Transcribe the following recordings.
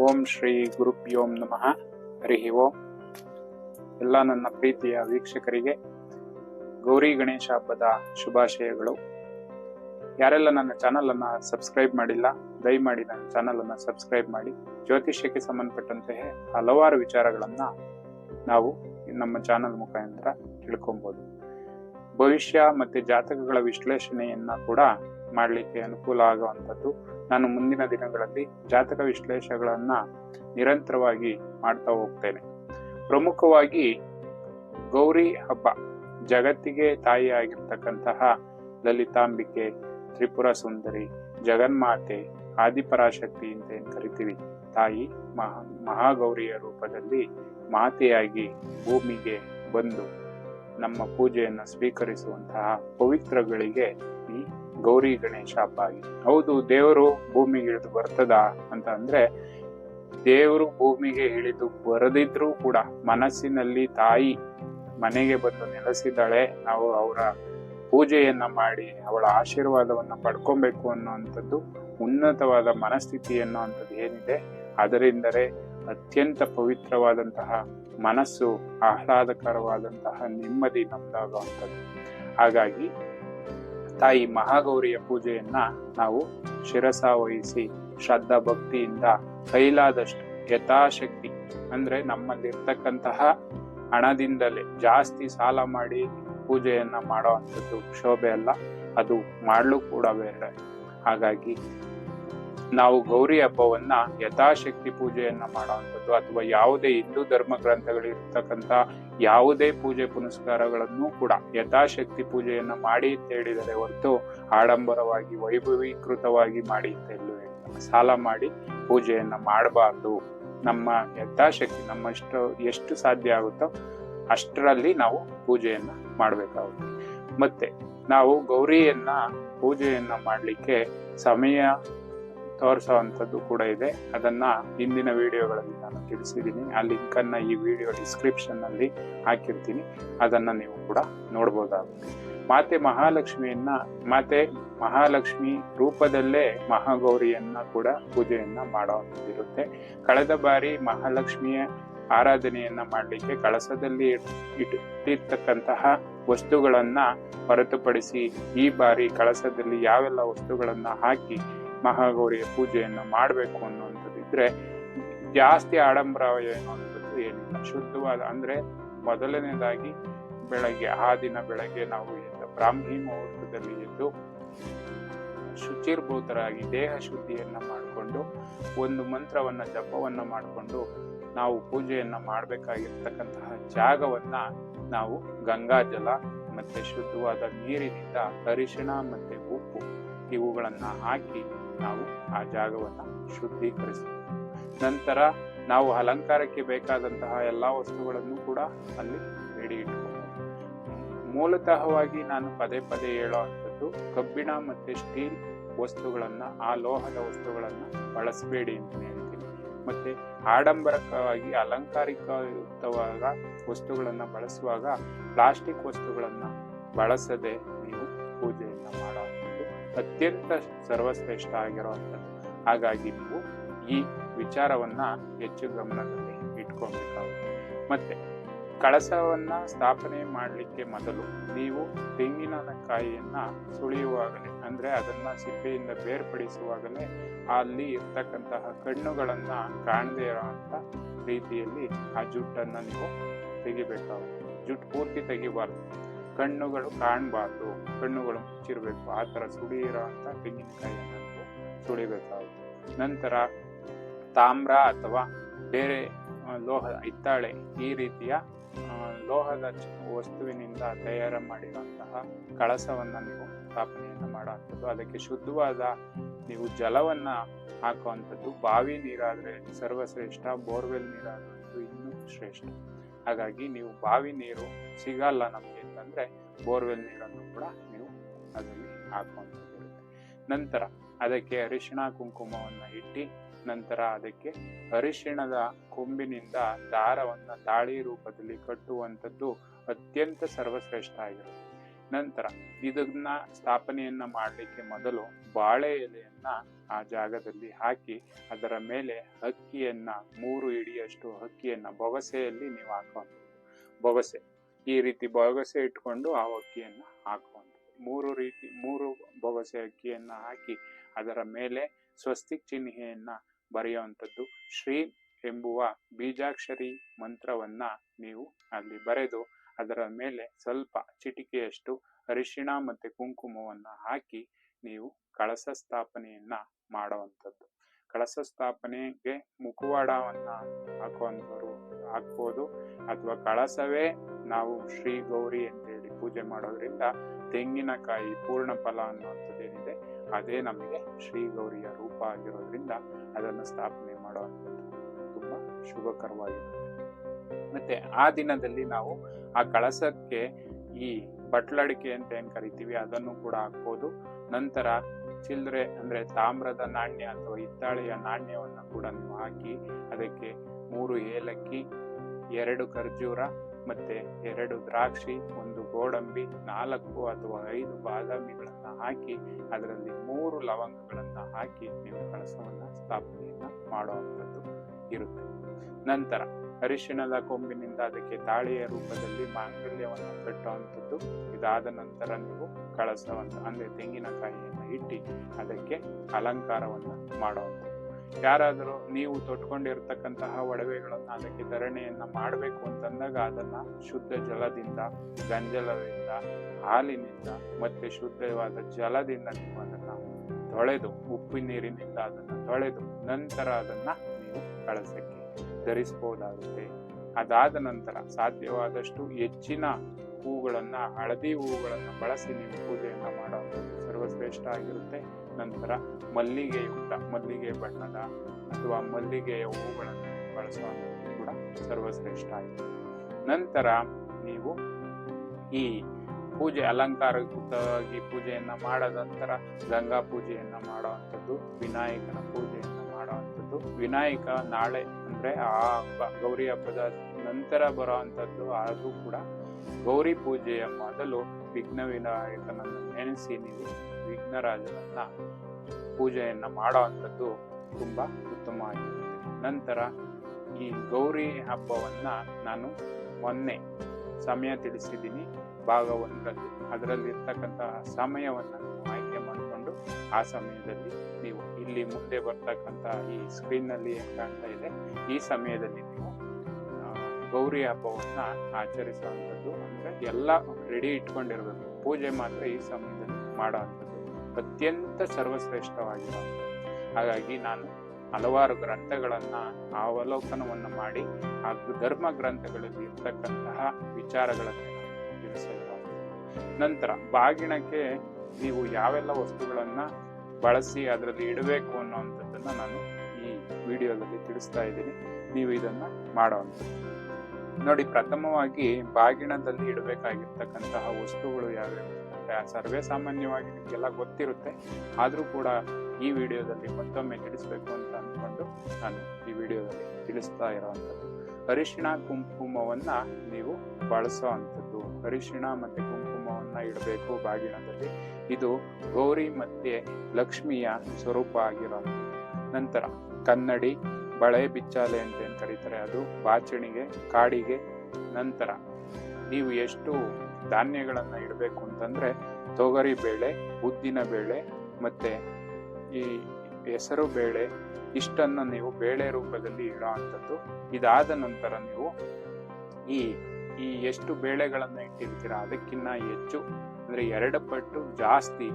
ಓಂ ಶ್ರೀ ಗುರುಭ್ಯೋಂ ನಮಃ. ಹರಿ ಓಂ. ಎಲ್ಲ ನನ್ನ ಪ್ರೀತಿಯ ವೀಕ್ಷಕರಿಗೆ ಗೌರಿ ಗಣೇಶ ಹಬ್ಬದ ಶುಭಾಶಯಗಳು. ಯಾರೆಲ್ಲ ನನ್ನ ಚಾನಲನ್ನು ಸಬ್ಸ್ಕ್ರೈಬ್ ಮಾಡಿಲ್ಲ, ದಯಮಾಡಿ ನನ್ನ ಚಾನಲನ್ನು ಸಬ್ಸ್ಕ್ರೈಬ್ ಮಾಡಿ. ಜ್ಯೋತಿಷ್ಯಕ್ಕೆ ಸಂಬಂಧಪಟ್ಟಂತೆ ಹಲವಾರು ವಿಚಾರಗಳನ್ನು ನಾವು ನಮ್ಮ ಚಾನಲ್ ಮುಖಾಂತರ ತಿಳ್ಕೊಬೋದು. ಭವಿಷ್ಯ ಮತ್ತೆ ಜಾತಕಗಳ ವಿಶ್ಲೇಷಣೆಯನ್ನ ಕೂಡ ಮಾಡಲಿಕ್ಕೆ ಅನುಕೂಲ ಆಗುವಂಥದ್ದು ನಾನು ಮುಂದಿನ ದಿನಗಳಲ್ಲಿ ಜಾತಕ ವಿಶ್ಲೇಷಗಳನ್ನ ನಿರಂತರವಾಗಿ ಮಾಡ್ತಾ ಹೋಗ್ತೇನೆ. ಪ್ರಮುಖವಾಗಿ ಗೌರಿ ಹಬ್ಬ, ಜಗತ್ತಿಗೆ ತಾಯಿ ಆಗಿರ್ತಕ್ಕಂತಹ ಲಲಿತಾಂಬಿಕೆ, ತ್ರಿಪುರ ಸುಂದರಿ, ಜಗನ್ಮಾತೆ, ಆದಿಪರಾಶಕ್ತಿ ಅಂತ ಏನು ಕರಿತೀವಿ, ತಾಯಿ ಮಹಾ, ಮಹಾಗೌರಿಯ ರೂಪದಲ್ಲಿ ಮಾತೆಯಾಗಿ ಭೂಮಿಗೆ ಬಂದು ನಮ್ಮ ಪೂಜೆಯನ್ನು ಸ್ವೀಕರಿಸುವಂತಹ ಪವಿತ್ರಗಳಿಗೆ ಗೌರಿ ಗಣೇಶ ಹಬ್ಬ ಹೌದು, ದೇವರು ಭೂಮಿಗೆ ಇಳಿದು ಬರ್ತದ ಅಂತ ಅಂದ್ರೆ, ದೇವರು ಭೂಮಿಗೆ ಇಳಿದು ಬರದಿದ್ರೂ ಕೂಡ ಮನಸ್ಸಿನಲ್ಲಿ ತಾಯಿ ಮನೆಗೆ ಬಂದು ನೆಲೆಸಿದ್ದಾಳೆ. ನಾವು ಅವರ ಪೂಜೆಯನ್ನ ಮಾಡಿ, ಅವಳ ಆಶೀರ್ವಾದವನ್ನು ಪಡ್ಕೊಬೇಕು ಅನ್ನುವಂಥದ್ದು ಉನ್ನತವಾದ ಮನಸ್ಥಿತಿ ಅನ್ನುವಂಥದ್ದು ಏನಿದೆ. ಅದರಿಂದಲೇ ಅತ್ಯಂತ ಪವಿತ್ರವಾದಂತಹ ಮನಸ್ಸು, ಆಹ್ಲಾದಕರವಾದಂತಹ ನೆಮ್ಮದಿ ನಮ್ದಾಗುವಂಥದ್ದು. ಹಾಗಾಗಿ ತಾಯಿ ಮಹಾಗೌರಿಯ ಪೂಜೆಯನ್ನ ನಾವು ಶಿರಸ ವಹಿಸಿ ಶ್ರದ್ಧಾ ಭಕ್ತಿಯಿಂದ ಕೈಲಾದಷ್ಟು ಯಥಾಶಕ್ತಿ, ಅಂದ್ರೆ ನಮ್ಮಲ್ಲಿರ್ತಕ್ಕಂತಹ ಹಣದಿಂದಲೇ ಜಾಸ್ತಿ ಸಾಲ ಮಾಡಿ ಪೂಜೆಯನ್ನ ಮಾಡೋ ಅಂಥದ್ದು ಶೋಭೆ ಅಲ್ಲ. ಅದು ಮಾಡ್ಲು ಕೂಡ ಬೇರೆ. ಹಾಗಾಗಿ ನಾವು ಗೌರಿ ಹಬ್ಬವನ್ನ ಯಥಾಶಕ್ತಿ ಪೂಜೆಯನ್ನ ಮಾಡುವಂಥದ್ದು ಅಥವಾ ಯಾವುದೇ ಹಿಂದೂ ಧರ್ಮ ಗ್ರಂಥಗಳಿರ್ತಕ್ಕಂಥ ಯಾವುದೇ ಪೂಜೆ ಪುನಸ್ಕಾರಗಳನ್ನು ಕೂಡ ಯಥಾಶಕ್ತಿ ಪೂಜೆಯನ್ನ ಮಾಡಿ ಅಂತ ಹೇಳಿದರೆ ಹೊರತು ಆಡಂಬರವಾಗಿ, ವೈಭವೀಕೃತವಾಗಿ ಮಾಡಿ ಅಂತ ಎಲ್ಲೂ ಸಾಲ ಮಾಡಿ ಪೂಜೆಯನ್ನ ಮಾಡಬಾರ್ದು. ನಮ್ಮ ಯಥಾಶಕ್ತಿ ನಮ್ಮಷ್ಟು ಎಷ್ಟು ಸಾಧ್ಯ ಆಗುತ್ತೋ ಅಷ್ಟರಲ್ಲಿ ನಾವು ಪೂಜೆಯನ್ನ ಮಾಡಬೇಕಾಗುತ್ತೆ. ಮತ್ತೆ ನಾವು ಗೌರಿಯನ್ನ ಪೂಜೆಯನ್ನ ಮಾಡಲಿಕ್ಕೆ ಸಮಯ ತೋರಿಸುವಂಥದ್ದು ಕೂಡ ಇದೆ. ಅದನ್ನು ಹಿಂದಿನ ವಿಡಿಯೋಗಳಲ್ಲಿ ನಾನು ತಿಳಿಸಿದ್ದೀನಿ. ಆ ಲಿಂಕನ್ನು ಈ ವಿಡಿಯೋ ಡಿಸ್ಕ್ರಿಪ್ಷನ್ನಲ್ಲಿ ಹಾಕಿರ್ತೀನಿ. ಅದನ್ನು ನೀವು ಕೂಡ ನೋಡ್ಬೋದಾಗುತ್ತೆ. ಮಾತೆ ಮಹಾಲಕ್ಷ್ಮಿಯನ್ನ, ಮಾತೆ ಮಹಾಲಕ್ಷ್ಮಿ ರೂಪದಲ್ಲೇ ಮಹಾಗೌರಿಯನ್ನ ಕೂಡ ಪೂಜೆಯನ್ನ ಮಾಡುವಂಥದ್ದಿರುತ್ತೆ. ಕಳೆದ ಬಾರಿ ಮಹಾಲಕ್ಷ್ಮಿಯ ಆರಾಧನೆಯನ್ನ ಮಾಡಲಿಕ್ಕೆ ಕಳಸದಲ್ಲಿ ಇಟ್ಟಿರ್ತಕ್ಕಂತಹ ವಸ್ತುಗಳನ್ನ ಹೊರತುಪಡಿಸಿ ಈ ಬಾರಿ ಕಳಸದಲ್ಲಿ ಯಾವೆಲ್ಲ ವಸ್ತುಗಳನ್ನ ಹಾಕಿ ಮಹಾಗೌರಿಯ ಪೂಜೆಯನ್ನು ಮಾಡಬೇಕು ಅನ್ನುವಂಥದ್ದಿದ್ರೆ ಜಾಸ್ತಿ ಆಡಂಬರ ಅನ್ನುವಂಥದ್ದು ಏನಿಲ್ಲ. ಶುದ್ಧವಾದ ಅಂದ್ರೆ ಮೊದಲನೇದಾಗಿ ಬೆಳಗ್ಗೆ, ಆ ದಿನ ಬೆಳಗ್ಗೆ ನಾವು ಎದ್ದ ಬ್ರಾಹ್ಮಿ ಮುಹೂರ್ತದಲ್ಲಿ ಎದ್ದು ಶುಚಿರ್ಭೂತರಾಗಿ ದೇಹ ಶುದ್ಧಿಯನ್ನು ಮಾಡಿಕೊಂಡು ಒಂದು ಮಂತ್ರವನ್ನ, ಜಪವನ್ನ ಮಾಡಿಕೊಂಡು ನಾವು ಪೂಜೆಯನ್ನು ಮಾಡಬೇಕಾಗಿರ್ತಕ್ಕಂತಹ ಜಾಗವನ್ನ ನಾವು ಗಂಗಾಜಲ ಮತ್ತೆ ಶುದ್ಧವಾದ ನೀರಿನಿಂದ ಅರಿಶಿಣ ಮತ್ತೆ ಉಪ್ಪು ಇವುಗಳನ್ನು ಹಾಕಿ ನಾವು ಆ ಜಾಗವನ್ನ ಶುದ್ಧೀಕರಿಸಬೇಕು ನಂತರ ನಾವು ಅಲಂಕಾರಕ್ಕೆ ಬೇಕಾದಂತಹ ಎಲ್ಲಾ ವಸ್ತುಗಳನ್ನು ಕೂಡ ಅಲ್ಲಿ ರೆಡಿ ಇಟ್ಕೋಬಹುದು ಮೂಲತಃವಾಗಿ ನಾನು ಪದೇ ಪದೇ ಹೇಳೋ ಅಂಥದ್ದು, ಕಬ್ಬಿಣ ಮತ್ತು ಸ್ಟೀಲ್ ವಸ್ತುಗಳನ್ನ, ಆ ಲೋಹದ ವಸ್ತುಗಳನ್ನ ಬಳಸಬೇಡಿ ಅಂತ ಹೇಳ್ತೀನಿ ಮತ್ತೆ ಆಡಂಬರಕವಾಗಿ ಅಲಂಕಾರಿಕಯುಕ್ತವಾದ ವಸ್ತುಗಳನ್ನ ಬಳಸುವಾಗ, ಪ್ಲಾಸ್ಟಿಕ್ ವಸ್ತುಗಳನ್ನ ಬಳಸದೆ ನೀವು ಪೂಜೆಯನ್ನು ಮಾಡುವಂಥದ್ದು ಅತ್ಯಂತ ಸರ್ವಶ್ರೇಷ್ಠ ಆಗಿರುವಂಥದ್ದು ಹಾಗಾಗಿ ನೀವು ಈ ವಿಚಾರವನ್ನ ಹೆಚ್ಚು ಗಮನದಲ್ಲಿ ಇಟ್ಕೊಬೇಕಾಗುತ್ತೆ ಮತ್ತೆ, ಕಳಸವನ್ನು ಸ್ಥಾಪನೆ ಮಾಡಲಿಕ್ಕೆ ಮೊದಲು ನೀವು ತೆಂಗಿನ ಕಾಯಿಯನ್ನು ಸುಳಿಯುವಾಗಲೇ ಅಂದ್ರೆ ಅದನ್ನ ಸಿಪ್ಪೆಯಿಂದ ಬೇರ್ಪಡಿಸುವಾಗಲೇ ಅಲ್ಲಿ ಇರ್ತಕ್ಕಂತಹ ಕಣ್ಣುಗಳನ್ನು ಕಾಣದೇ ಇರುವಂತ ರೀತಿಯಲ್ಲಿ ಆ ಜುಟ್ಟನ್ನ ನೀವು ತೆಗಿಬೇಕಾಗುತ್ತೆ. ಜುಟ್ಟು ಪೂರ್ತಿ ತೆಗಿಬಾರ್ದು. ಕಣ್ಣುಗಳು ಕಾಣಬಾರ್ದು. ಕಣ್ಣುಗಳು ಮುಚ್ಚಿರಬೇಕು. ಆ ಥರ ತೆಂಗಿನಕಾಯಿಯನ್ನ ನೀವು ಸುಳಿಬೇಕಾಗುತ್ತೆ ನಂತರ ತಾಮ್ರ ಅಥವಾ ಬೇರೆ ಲೋಹ, ಹಿತ್ತಾಳೆ ಈ ರೀತಿಯ ಲೋಹದ ವಸ್ತುವಿನಿಂದ ತಯಾರು ಮಾಡಿರುವಂತಹ ಕಳಸವನ್ನು ನೀವು ಸ್ಥಾಪನೆಯನ್ನು ಮಾಡುವಂಥದ್ದು ಅದಕ್ಕೆ ಶುದ್ಧವಾದ ನೀವು ಜಲವನ್ನು ಹಾಕುವಂಥದ್ದು. ಬಾವಿ ನೀರಾದರೆ ಸರ್ವಶ್ರೇಷ್ಠ, ಬೋರ್ವೆಲ್ ನೀರಾದ್ರೂ ಇನ್ನೂ ಶ್ರೇಷ್ಠ. ಹಾಗಾಗಿ ನೀವು ಬಾವಿ ನೀರು ಸಿಗಲ್ಲ ನಮಗೆ. ಅಂತಂದ್ರೆ ಬೋರ್ವೆಲ್ ನೀರನ್ನು ಕೂಡ ನೀವು ಅದರಲ್ಲಿ ಹಾಕುವಂಥದ್ದು ಇರುತ್ತೆ ನಂತರ ಅದಕ್ಕೆ ಅರಿಶಿಣ ಕುಂಕುಮವನ್ನು ಇಟ್ಟು, ನಂತರ ಅದಕ್ಕೆ ಅರಿಶಿಣದ ಕೊಂಬಿನಿಂದ ದಾರವನ್ನ ತಾಳಿ ರೂಪದಲ್ಲಿ ಕಟ್ಟುವಂಥದ್ದು ಅತ್ಯಂತ ಸರ್ವಶ್ರೇಷ್ಠ ಆಗಿರುತ್ತೆ. ನಂತರ ಇದನ್ನ ಸ್ಥಾಪನೆಯನ್ನ ಮಾಡಲಿಕ್ಕೆ ಮೊದಲು ಬಾಳೆ ಎಲೆಯನ್ನ ಆ ಜಾಗದಲ್ಲಿ ಹಾಕಿ, ಅದರ ಮೇಲೆ ಅಕ್ಕಿಯನ್ನ ಮೂರು ಇಡಿಯಷ್ಟು ಅಕ್ಕಿಯನ್ನ ಬೊಗಸೆಯಲ್ಲಿ ನೀವು ಹಾಕುವಂಥದ್ದು ಬೊಗಸೆ ಈ ರೀತಿ ಬೊಗಸೆ ಇಟ್ಕೊಂಡು ಆ ಅಕ್ಕಿಯನ್ನು ಹಾಕುವಂಥದ್ದು. ಮೂರು ರೀತಿ, ಮೂರು ಬೊಗಸೆ ಅಕ್ಕಿಯನ್ನು ಹಾಕಿ ಅದರ ಮೇಲೆ ಸ್ವಸ್ತಿಕ್ ಚಿಹ್ನೆಯನ್ನು ಬರೆಯುವಂಥದ್ದು. ಶ್ರೀ ಎಂಬುವ ಬೀಜಾಕ್ಷರಿ ಮಂತ್ರವನ್ನ ನೀವು ಅಲ್ಲಿ ಬರೆದು ಅದರ ಮೇಲೆ ಸ್ವಲ್ಪ ಚಿಟಿಕೆಯಷ್ಟು ಅರಿಶಿಣ ಮತ್ತೆ ಕುಂಕುಮವನ್ನ ಹಾಕಿ ನೀವು ಕಳಸ ಸ್ಥಾಪನೆಯನ್ನ ಮಾಡುವಂಥದ್ದು. ಕಳಸ ಸ್ಥಾಪನೆಗೆ ಮುಖವಾಡವನ್ನ ಹಾಕುವಂಥವ್ರು ಹಾಕ್ಬೋದು. ಅಥವಾ ಕಳಸವೇ ನಾವು ಶ್ರೀ ಗೌರಿ ಅಂತೇಳಿ ಪೂಜೆ ಮಾಡೋದ್ರಿಂದ ತೆಂಗಿನಕಾಯಿ ಪೂರ್ಣ ಫಲ ಅನ್ನುವಂಥದ್ದೇನಿದೆ, ಅದೇ ನಮಗೆ ಶ್ರೀ ಗೌರಿಯ ರೂಪ ಆಗಿರೋದ್ರಿಂದ ಅದನ್ನು ಸ್ಥಾಪನೆ ಮಾಡುವಂಥದ್ದು ತುಂಬ ಶುಭಕರವಾಗಿರುತ್ತೆ. ಮತ್ತೆ ಆ ದಿನದಲ್ಲಿ ನಾವು ಆ ಕಳಸಕ್ಕೆ ಈ ಬಟ್ಲಡಿಕೆ ಅಂತ ಏನ್ ಕರಿತೀವಿ ಅದನ್ನು ಕೂಡ ಹಾಕ್ಬೋದು. ನಂತರ ಚಿಲ್ಲರೆ ಅಂದ್ರೆ ತಾಮ್ರದ ನಾಣ್ಯ ಅಥವಾ ಹಿತ್ತಾಳೆಯ ನಾಣ್ಯವನ್ನು ಕೂಡ ನೀವು ಹಾಕಿ ಅದಕ್ಕೆ ಮೂರು ಏಲಕ್ಕಿ, ಎರಡು ಖರ್ಜೂರ ಮತ್ತೆ ಎರಡು ದ್ರಾಕ್ಷಿ, ಒಂದು ಗೋಡಂಬಿ, ನಾಲ್ಕು ಅಥವಾ ಐದು ಬಾದಾಮಿಗಳನ್ನು ಹಾಕಿ ಅದರಲ್ಲಿ ಮೂರು ಲವಂಗಗಳನ್ನು ಹಾಕಿ ನೀವು ಕಳಸವನ್ನ ಸ್ಥಾಪನೆಯನ್ನ ಮಾಡುವಂಥದ್ದು ಇರುತ್ತೆ. ನಂತರ ಅರಿಶಿಣದ ಕೊಂಬಿನಿಂದ ಅದಕ್ಕೆ ತಾಳಿಯ ರೂಪದಲ್ಲಿ ಮಾಂಗಲ್ಯವನ್ನು ಕಟ್ಟುವಂಥದ್ದು ಇದಾದ ನಂತರ ನೀವು ಕಳಸವನ್ನು ಅಂದ್ರೆ ತೆಂಗಿನಕಾಯಿಯನ್ನು ಇಟ್ಟು ಅದಕ್ಕೆ ಅಲಂಕಾರವನ್ನು ಮಾಡೋದು. ಯಾರಾದರೂ ನೀವು ತೊಟ್ಕೊಂಡಿರ್ತಕ್ಕಂತಹ ಒಡವೆಗಳನ್ನು ಅದಕ್ಕೆ ಧರಣೆಯನ್ನ ಮಾಡಬೇಕು ಅಂತಂದಾಗ ಅದನ್ನ ಶುದ್ಧ ಜಲದಿಂದ, ಗಂಜಲದಿಂದ, ಹಾಲಿನಿಂದ ಮತ್ತೆ ಶುದ್ಧವಾದ ಜಲದಿಂದ ನೀವು ಅದನ್ನು ತೊಳೆದು ಉಪ್ಪಿನ ನೀರಿನಿಂದ ಅದನ್ನ ತೊಳೆದು ನಂತರ ಅದನ್ನ ನೀವು ಕಳಸಕ್ಕೆ ಧರಿಸಬಹುದಾಗುತ್ತೆ. ಅದಾದ ನಂತರ ಸಾಧ್ಯವಾದಷ್ಟು ಹೆಚ್ಚಿನ ಹೂಗಳನ್ನು, ಹಳದಿ ಹೂಗಳನ್ನು ಬಳಸಿ ನೀವು ಪೂಜೆಯನ್ನ ಮಾಡೋದು ಸರ್ವಶ್ರೇಷ್ಠ ಆಗಿರುತ್ತೆ. ನಂತರ ಮಲ್ಲಿಗೆಯುಕ್ತ ಮಲ್ಲಿಗೆ ಬಣ್ಣದ ಅಥವಾ ಮಲ್ಲಿಗೆಯ ಹೂಗಳನ್ನು ಬಳಸುವಂಥದ್ದು ಕೂಡ ಸರ್ವಶ್ರೇಷ್ಠ ಆಗಿದೆ ನಂತರ ನೀವು ಈ ಪೂಜೆ ಅಲಂಕಾರಯುಕ್ತವಾಗಿ ಪೂಜೆಯನ್ನು ಮಾಡದ ನಂತರ ಗಂಗಾ ಪೂಜೆಯನ್ನು ಮಾಡುವಂಥದ್ದು ವಿನಾಯಕನ ಪೂಜೆಯನ್ನು ಮಾಡುವಂಥದ್ದು ವಿನಾಯಕ ನಾಳೆ ಅಂದ್ರೆ ಆ ಹಬ್ಬ, ಗೌರಿ ಹಬ್ಬದ ನಂತರ ಬರುವಂಥದ್ದು ಅದು ಕೂಡ ಗೌರಿ ಪೂಜೆಯ ಮೊದಲು ವಿಘ್ನ ವಿನಾಯಕನನ್ನು ನೆನೆಸಿ ನೀವು ವಿಘ್ನರಾಜನನ್ನ ಮಾಡೋ ಮಾಡುವಂಥದ್ದು ತುಂಬಾ ಉತ್ತಮವಾಗಿರುತ್ತೆ. ನಂತರ ಈ ಗೌರಿ ಹಬ್ಬವನ್ನು ನಾನು ಮೊನ್ನೆ ಸಮಯ ತಿಳಿಸಿದ್ದೀನಿ. ಭಾಗ ಒಂದರಲ್ಲಿ. ಅದರಲ್ಲಿರ್ತಕ್ಕಂತಹ ಸಮಯವನ್ನು ನೀವು ಆಯ್ಕೆ ಮಾಡಿಕೊಂಡು ಆ ಸಮಯದಲ್ಲಿ ನೀವು ಇಲ್ಲಿ ಮುಂದೆ ಬರ್ತಕ್ಕಂತಹ ಈ ಸ್ಕ್ರೀನ್ನಲ್ಲಿ ಕಾಣ್ತಾ ಇದೆ. ಈ ಸಮಯದಲ್ಲಿ ನೀವು ಗೌರಿ ಹಬ್ಬವನ್ನ ಆಚರಿಸುವಂಥದ್ದು ಅಂದ್ರೆ ಎಲ್ಲ ರೆಡಿ ಇಟ್ಕೊಂಡಿರ್ಬೇಕು. ಪೂಜೆ ಮಾತ್ರ ಈ ಸಮಯದಲ್ಲಿ ಮಾಡುವಂಥದ್ದು. ಅತ್ಯಂತ ಸರ್ವಶ್ರೇಷ್ಠವಾಗಿರುವಂಥದ್ದು. ಹಾಗಾಗಿ ನಾನು ಹಲವಾರು ಗ್ರಂಥಗಳನ್ನ ಅವಲೋಕನವನ್ನು ಮಾಡಿ, ಆ ಧರ್ಮ ಗ್ರಂಥಗಳಲ್ಲಿ ಇರ್ತಕ್ಕಂತಹ ವಿಚಾರಗಳನ್ನು ನಾನು ತಿಳಿಸಿರುವಂಥದ್ದು. ನಂತರ ಬಾಗಿಣಕ್ಕೆ ನೀವು ಯಾವೆಲ್ಲ ವಸ್ತುಗಳನ್ನ ಬಳಸಿ ಅದರಲ್ಲಿ ಇಡಬೇಕು ಅನ್ನುವಂಥದ್ದನ್ನ ನಾನು ಈ ವಿಡಿಯೋದಲ್ಲಿ ತಿಳಿಸ್ತಾ ಇದ್ದೀನಿ. ನೀವು ಇದನ್ನ ಮಾಡುವಂಥದ್ದು. ನೋಡಿ, ಪ್ರಥಮವಾಗಿ ಬಾಗಿಣದಲ್ಲಿ ಇಡಬೇಕಾಗಿರ್ತಕ್ಕಂತಹ ವಸ್ತುಗಳು ಯಾವ್ಯಾವ? ಸರ್ವೇ ಸಾಮಾನ್ಯವಾಗಿ ನಿಮಗೆಲ್ಲ ಗೊತ್ತಿರುತ್ತೆ. ಆದರೂ ಕೂಡ ಈ ವಿಡಿಯೋದಲ್ಲಿ ಮತ್ತೊಮ್ಮೆ ತಿಳಿಸ್ಬೇಕು ಅಂತ ಅಂದ್ಕೊಂಡು ನಾನು ಈ ವಿಡಿಯೋದಲ್ಲಿ ತಿಳಿಸ್ತಾ ಇರೋವಂಥದ್ದು. ಅರಿಶಿಣ ಕುಂಕುಮವನ್ನ ನೀವು ಬಳಸುವಂಥದ್ದು ಅರಿಶಿಣ ಮತ್ತೆ ಕುಂಕುಮವನ್ನ ಇಡಬೇಕು ಬಾಗಿಣದಲ್ಲಿ. ಇದು ಗೌರಿ ಮತ್ತೆ ಲಕ್ಷ್ಮಿಯ ಸ್ವರೂಪ ಆಗಿರೋ ನಂತರ ಕನ್ನಡಿ ಬಳೆ ಬಿಚ್ಚಾಲೆ ಅಂತ ಏನು ಕರೀತಾರೆ. ಅದು ಬಾಚಣಿಗೆ, ಕಾಡಿಗೆ ನಂತರ ನೀವು ಎಷ್ಟು ಧಾನ್ಯಗಳನ್ನು ಇಡಬೇಕು ಅಂತಂದರೆ ತೊಗರಿ ಬೇಳೆ, ಉದ್ದಿನ ಬೇಳೆ ಮತ್ತು ಈ ಹೆಸರು ಬೇಳೆ ಇಷ್ಟನ್ನು ನೀವು ಬೇಳೆ ರೂಪದಲ್ಲಿ ಇಡೋ ಅಂಥದ್ದು. ಇದಾದ ನಂತರ ನೀವು ಈ ಈ ಎಷ್ಟು ಬೇಳೆಗಳನ್ನು ಇಟ್ಟಿರ್ತೀರಾ ಅದಕ್ಕಿಂತ ಹೆಚ್ಚು ಅಂದರೆ ಎರಡು ಪಟ್ಟು ಜಾಸ್ತಿ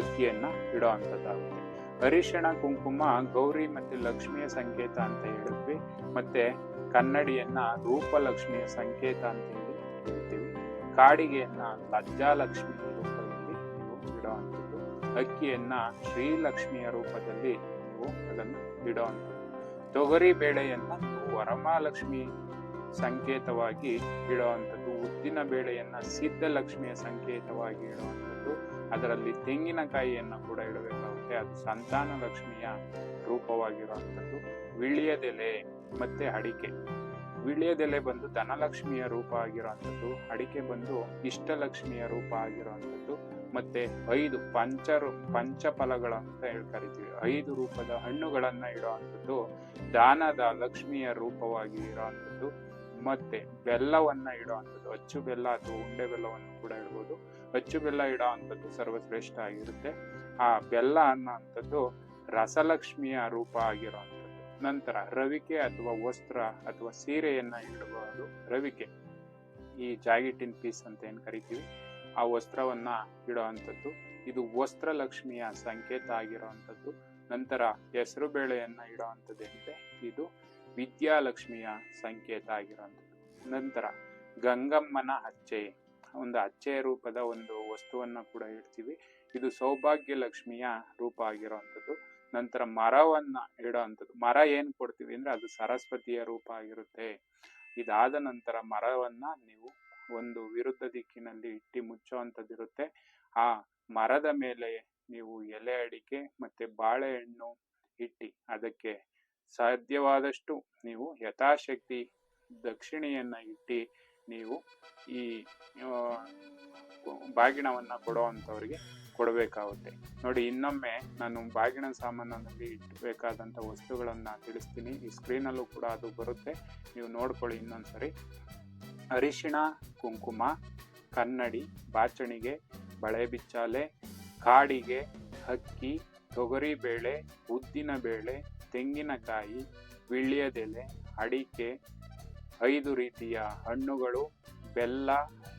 ಅಕ್ಕಿಯನ್ನು ಇಡೋ ಅಂಥದ್ದಾಗುತ್ತೆ. ಅರಿಶಿಣ ಕುಂಕುಮ, ಗೌರಿ ಮತ್ತು ಲಕ್ಷ್ಮಿಯ ಸಂಕೇತ ಅಂತ ಹೇಳಿದ್ವಿ. ಮತ್ತೆ ಕನ್ನಡಿಯನ್ನ ರೂಪಲಕ್ಷ್ಮಿಯ ಸಂಕೇತ ಅಂತ ಹೇಳಿ ಹೇಳ್ತೀವಿ. ಕಾಡಿಗೆಯನ್ನ ಲಜ್ಜಾಲಕ್ಷ್ಮಿಯ ರೂಪದಲ್ಲಿ ನೀವು ಇಡುವಂಥದ್ದು. ಅಕ್ಕಿಯನ್ನ ಶ್ರೀಲಕ್ಷ್ಮಿಯ ರೂಪದಲ್ಲಿ ನೀವು ಅದನ್ನು ಇಡುವಂಥದ್ದು. ತೊಗರಿ ಬೇಳೆಯನ್ನ ನೀವು ವರಮಹಾಲಕ್ಷ್ಮಿ ಸಂಕೇತವಾಗಿ ಇಡುವಂಥದ್ದು. ಉದ್ದಿನ ಬೇಳೆಯನ್ನ ಸಿದ್ಧಲಕ್ಷ್ಮಿಯ ಸಂಕೇತವಾಗಿ ಇಡುವಂಥದ್ದು. ಅದರಲ್ಲಿ ತೆಂಗಿನಕಾಯಿಯನ್ನು ಕೂಡ ಇಡಬೇಕಾಗುತ್ತೆ ಅದು ಸಂತಾನ ಲಕ್ಷ್ಮಿಯ ರೂಪವಾಗಿರುವಂಥದ್ದು. ವಿಳ್ಯದೆಲೆ ಮತ್ತೆ ಅಡಿಕೆ. ವಿಳ್ಯದೆಲೆ ಬಂದು ಧನಲಕ್ಷ್ಮಿಯ ರೂಪ ಆಗಿರುವಂಥದ್ದು, ಅಡಿಕೆ ಬಂದು ಇಷ್ಟಲಕ್ಷ್ಮಿಯ ರೂಪ ಆಗಿರುವಂಥದ್ದು, ಮತ್ತೆ ಐದು ಪಂಚರು, ಪಂಚಫಲಗಳು ಅಂತ ಹೇಳಿ ಕರಿತೀವಿ. ಐದು ರೂಪದ ಹಣ್ಣುಗಳನ್ನ ಇಡುವಂಥದ್ದು, ದಾನದ ಲಕ್ಷ್ಮಿಯ ರೂಪವಾಗಿ ಇರುವಂಥದ್ದು, ಮತ್ತೆ ಬೆಲ್ಲವನ್ನ ಇಡುವಂಥದ್ದು. ಅಚ್ಚು ಬೆಲ್ಲ ಅಥವಾ ಉಂಡೆ ಬೆಲ್ಲವನ್ನು ಕೂಡ ಇಡ್ಬೋದು. ಅಚ್ಚು ಬೆಲ್ಲ ಇಡುವಂಥದ್ದು ಸರ್ವಶ್ರೇಷ್ಠ ಆಗಿರುತ್ತೆ. ಆ ಬೆಲ್ಲ ಅನ್ನೋಂಥದ್ದು ರಸಲಕ್ಷ್ಮಿಯ ರೂಪ ಆಗಿರುವಂಥದ್ದು. ನಂತರ ರವಿಕೆ ಅಥವಾ ವಸ್ತ್ರ ಅಥವಾ ಸೀರೆಯನ್ನ ಇಡಬಹುದು. ರವಿಕೆ, ಈ ಜಾಗಿಟಿನ್ ಪೀಸ್ ಅಂತ ಏನು ಕರಿತೀವಿ? ಆ ವಸ್ತ್ರವನ್ನ ಇಡುವಂಥದ್ದು. ಇದು ವಸ್ತ್ರಲಕ್ಷ್ಮಿಯ ಸಂಕೇತ ಆಗಿರುವಂಥದ್ದು. ನಂತರ ಹೆಸರು ಬೇಳೆಯನ್ನ ಇಡುವಂಥದ್ದು ಇದು ವಿದ್ಯಾಲಕ್ಷ್ಮಿಯ ಸಂಕೇತ ಆಗಿರುವಂಥದ್ದು. ನಂತರ ಗಂಗಮ್ಮನ ಹಚ್ಚೆ ಒಂದು ಅಚ್ಚೆಯ ರೂಪದ ಒಂದು ವಸ್ತುವನ್ನ ಕೂಡ ಇಡ್ತೀವಿ. ಇದು ಸೌಭಾಗ್ಯ ಲಕ್ಷ್ಮಿಯ ರೂಪ ಆಗಿರುವಂಥದ್ದು. ನಂತರ ಮರವನ್ನ ಇಡುವಂಥದ್ದು. ಮರ ಏನು ಕೊಡ್ತೀವಿ ಅಂದ್ರೆ ಅದು ಸರಸ್ವತಿಯ ರೂಪ ಆಗಿರುತ್ತೆ. ಇದಾದ ನಂತರ ಮರವನ್ನ ನೀವು ಒಂದು ವಿರುದ್ಧ ದಿಕ್ಕಿನಲ್ಲಿ ಇಟ್ಟಿ ಮುಚ್ಚುವಂಥದ್ದಿರುತ್ತೆ. ಆ ಮರದ ಮೇಲೆ ನೀವು ಎಲೆ ಅಡಿಕೆ ಮತ್ತೆ ಬಾಳೆಹಣ್ಣು ಇಟ್ಟಿ ಅದಕ್ಕೆ ಸಾಧ್ಯವಾದಷ್ಟು ನೀವು ಯಥಾಶಕ್ತಿ ದಕ್ಷಿಣೆಯನ್ನು ಇಟ್ಟಿ ನೀವು ಈ ಬಾಗಿಣವನ್ನು ಕೊಡುವಂಥವ್ರಿಗೆ ಕೊಡಬೇಕಾಗುತ್ತೆ. ನೋಡಿ, ಇನ್ನೊಮ್ಮೆ ನಾನು ಬಾಗಿಣ ಸಾಮಾನಲ್ಲಿ ಇಟ್ಟಬೇಕಾದಂಥ ವಸ್ತುಗಳನ್ನು ತಿಳಿಸ್ತೀನಿ. ಈ ಸ್ಕ್ರೀನಲ್ಲೂ ಕೂಡ ಅದು ಬರುತ್ತೆ. ನೀವು ನೋಡ್ಕೊಳ್ಳಿ ಇನ್ನೊಂದ್ಸರಿ. ಅರಿಶಿಣ, ಕುಂಕುಮ, ಕನ್ನಡಿ, ಬಾಚಣಿಗೆ ಬಳೆ ಬಿಚ್ಚಾಲೆ ಕಾಡಿಗೆ, ಹಕ್ಕಿ, ತೊಗರಿಬೇಳೆ ಉದ್ದಿನ ಬೇಳೆ ತೆಂಗಿನಕಾಯಿ, ವಿಳ್ಯದೆಲೆ, ಅಡಿಕೆ ಐದು ರೀತಿಯ ಹಣ್ಣುಗಳು, ಬೆಲ್ಲ,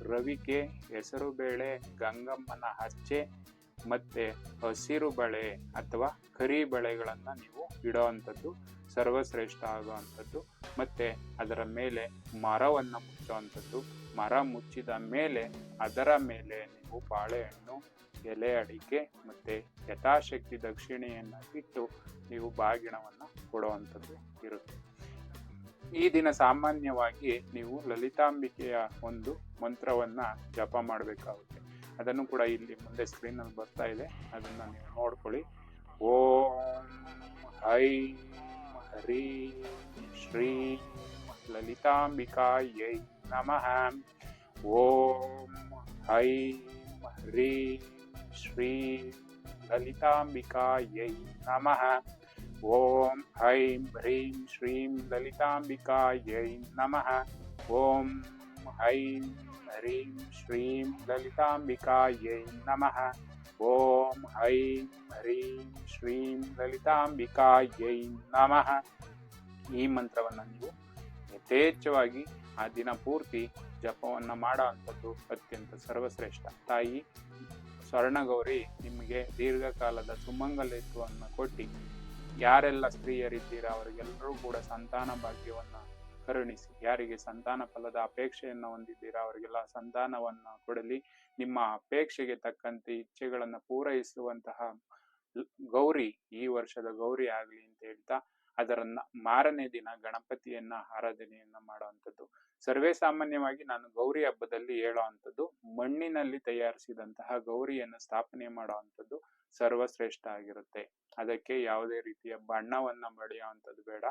ರವಿಕೆ, ಹೆಸರುಬೇಳೆ, ಗಂಗಮ್ಮನ ಹಚ್ಚೆ ಮತ್ತೆ ಹಸಿರು ಬಳೆ ಅಥವಾ ಕರಿ ಬಳೆಗಳನ್ನು ನೀವು ಇಡೋವಂಥದ್ದು, ಸರ್ವಶ್ರೇಷ್ಠ ಆಗುವಂಥದ್ದು ಮತ್ತೆ ಅದರ ಮೇಲೆ ಮರವನ್ನು ಮುಚ್ಚುವಂಥದ್ದು. ಮರ ಮುಚ್ಚಿದ ಮೇಲೆ ಅದರ ಮೇಲೆ ನೀವು ಬಾಳೆಹಣ್ಣು, ಎಲೆ ಅಡಿಕೆ ಮತ್ತು ಯಥಾಶಕ್ತಿ ದಕ್ಷಿಣೆಯನ್ನು ಇಟ್ಟು ನೀವು ಬಾಗಿಣವನ್ನು ಕೊಡುವಂಥದ್ದು ಇರುತ್ತೆ. ಈ ದಿನ ಸಾಮಾನ್ಯವಾಗಿ ನೀವು ಲಲಿತಾಂಬಿಕೆಯ ಒಂದು ಮಂತ್ರವನ್ನ ಜಪ ಮಾಡಬೇಕಾಗುತ್ತೆ. ಅದನ್ನು ಕೂಡ ಇಲ್ಲಿ ಮುಂದೆ ಸ್ಕ್ರೀನ್ ಅಲ್ಲಿ ಬರ್ತಾ ಇದೆ. ಅದನ್ನ ನೀವು ನೋಡ್ಕೊಳ್ಳಿ. ಓಂ ಐಂ ಹ್ರೀಂ ಶ್ರೀ ಲಲಿತಾಂಬಿಕಾಯೈ ನಮಃ. ಓಂ ಐಂ ಹ್ರೀಂ ಶ್ರೀ ಲಲಿತಾಂಬಿಕಾಯೈ ನಮಃ. ಓಂ ಐಂ ಹ್ರೀಂ ಶ್ರೀಂ ಲಲಿತಾಂಬಿಕಾಯೈ ನಮಃ ಓಂ ಐಂ ಹ್ರೀಂ ಶ್ರೀಂ ಲಲಿತಾಂಬಿಕಾಯೈ ನಮಃ ಓಂ ಐಂ ಹ್ರೀಂ ಶ್ರೀಂ ಲಲಿತಾಂಬಿಕಾಯೈ ನಮಃ ಈ ಮಂತ್ರವನ್ನು ನೀವು ಯಥೇಚ್ಛವಾಗಿ ಆ ದಿನ ಪೂರ್ತಿ ಜಪವನ್ನು ಮಾಡೋ ಅಂಥದ್ದು ಅತ್ಯಂತ ಸರ್ವಶ್ರೇಷ್ಠ. ತಾಯಿ ಸ್ವರ್ಣಗೌರಿ ನಿಮಗೆ ದೀರ್ಘಕಾಲದ ಸುಮಂಗಲಿತ್ವವನ್ನು ಕೊಟ್ಟು ಯಾರೆಲ್ಲ ಸ್ತ್ರೀಯರಿದ್ದೀರಾ, ಅವರಿಗೆಲ್ಲರೂ ಕೂಡ ಸಂತಾನ ಭಾಗ್ಯವನ್ನ ಕರುಣಿಸಿ. ಯಾರಿಗೆ ಸಂತಾನ ಫಲದ ಅಪೇಕ್ಷೆಯನ್ನ ಹೊಂದಿದ್ದೀರಾ, ಅವರಿಗೆಲ್ಲ ಸಂತಾನವನ್ನ ಕೊಡಲಿ. ನಿಮ್ಮ ಅಪೇಕ್ಷೆಗೆ ತಕ್ಕಂತೆ ಇಚ್ಛೆಗಳನ್ನ ಪೂರೈಸುವಂತಹ ಗೌರಿ, ಈ ವರ್ಷದ ಗೌರಿ ಆಗ್ಲಿ ಅಂತ ಹೇಳ್ತಾ, ಅದರ ಮಾರನೇ ದಿನ ಗಣಪತಿಯನ್ನ ಆರಾಧನೆಯನ್ನ ಮಾಡುವಂಥದ್ದು. ಸರ್ವೇ ಸಾಮಾನ್ಯವಾಗಿ ನಾನು ಗೌರಿ ಹಬ್ಬದಲ್ಲಿ ಹೇಳುವಂಥದ್ದು ಮಣ್ಣಿನಲ್ಲಿ ತಯಾರಿಸಿದಂತಹ ಗೌರಿಯನ್ನು ಸ್ಥಾಪನೆ ಮಾಡುವಂಥದ್ದು ಸರ್ವಶ್ರೇಷ್ಠ ಆಗಿರುತ್ತೆ. ಅದಕ್ಕೆ ಯಾವುದೇ ರೀತಿಯ ಬಣ್ಣವನ್ನ ಬಳಿಯುವಂಥದ್ದು ಬೇಡ.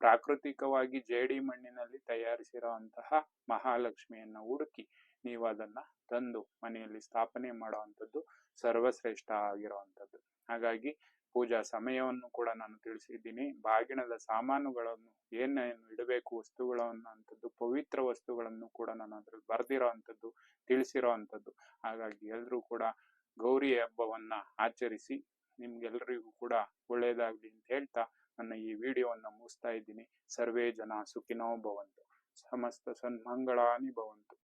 ಪ್ರಾಕೃತಿಕವಾಗಿ ಜೇಡಿ ಮಣ್ಣಿನಲ್ಲಿ ತಯಾರಿಸಿರುವಂತಹ ಮಹಾಲಕ್ಷ್ಮಿಯನ್ನ ಹುಡುಕಿ ನೀವು ಅದನ್ನ ತಂದು ಮನೆಯಲ್ಲಿ ಸ್ಥಾಪನೆ ಮಾಡುವಂಥದ್ದು ಸರ್ವಶ್ರೇಷ್ಠ ಆಗಿರುವಂಥದ್ದು. ಹಾಗಾಗಿ ಪೂಜಾ ಸಮಯವನ್ನು ಕೂಡ ನಾನು ತಿಳಿಸಿದ್ದೀನಿ. ಬಾಗಿಣದ ಸಾಮಾನುಗಳನ್ನು ಏನೇನು ಇಡಬೇಕು, ವಸ್ತುಗಳನ್ನು ಪವಿತ್ರ ವಸ್ತುಗಳನ್ನು ಕೂಡ ನಾನು ಅದ್ರಲ್ಲಿ ಬರ್ದಿರೋ ಅಂಥದ್ದು ಹಾಗಾಗಿ ಎಲ್ಲರೂ ಕೂಡ ಗೌರಿ ಹಬ್ಬವನ್ನ ಆಚರಿಸಿ ನಿಮ್ಗೆಲ್ರಿಗೂ ಕೂಡ ಒಳ್ಳೇದಾಗ್ಲಿ ಅಂತ ಹೇಳ್ತಾ ನನ್ನ ಈ ವಿಡಿಯೋವನ್ನ ಮುಗಿಸ್ತಾ ಇದ್ದೀನಿ. ಸರ್ವೇ ಜನ ಸುಖಿನೋ ಭವಂತು. ಸಮಸ್ತ ಸನ್ಮಂಗಳಾನಿ ಭವಂತು.